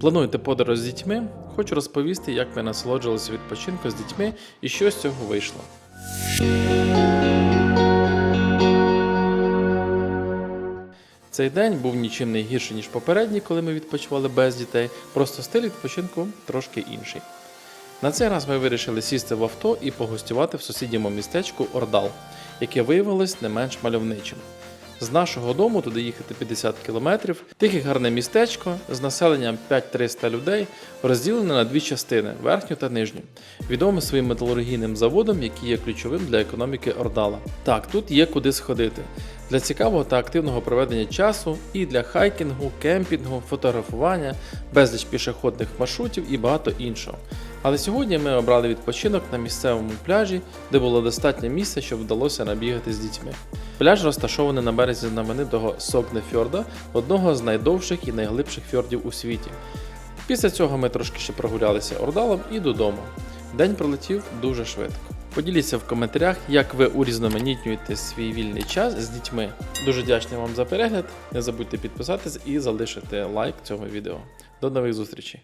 Плануєте подорож з дітьми? Хочу розповісти, як ми насолоджувалися відпочинку з дітьми і що з цього вийшло. Цей день був нічим не гірший, ніж попередній, коли ми відпочивали без дітей, просто стиль відпочинку трошки інший. На цей раз ми вирішили сісти в авто і погостювати в сусідньому містечку Ордал, яке виявилось не менш мальовничим. З нашого дому туди їхати 50 кілометрів, тихе гарне містечко з населенням 5-300 людей, розділене на дві частини верхню та нижню, відоме своїм металургійним заводом, який є ключовим для економіки Ордала. Так, тут є куди сходити. Для цікавого та активного проведення часу і для хайкінгу, кемпінгу, фотографування, безліч пішохідних маршрутів і багато іншого. Але сьогодні ми обрали відпочинок на місцевому пляжі, де було достатньо місця, щоб вдалося набігати з дітьми. Пляж розташований на березі знаменитого Сокнефьорда, одного з найдовших і найглибших фьордів у світі. Після цього ми трошки ще прогулялися Ордалом і додому. День пролетів дуже швидко. Поділіться в коментарях, як ви урізноманітнюєте свій вільний час з дітьми. Дуже вдячний вам за перегляд. Не забудьте підписатись і залишити лайк цього відео. До нових зустрічей!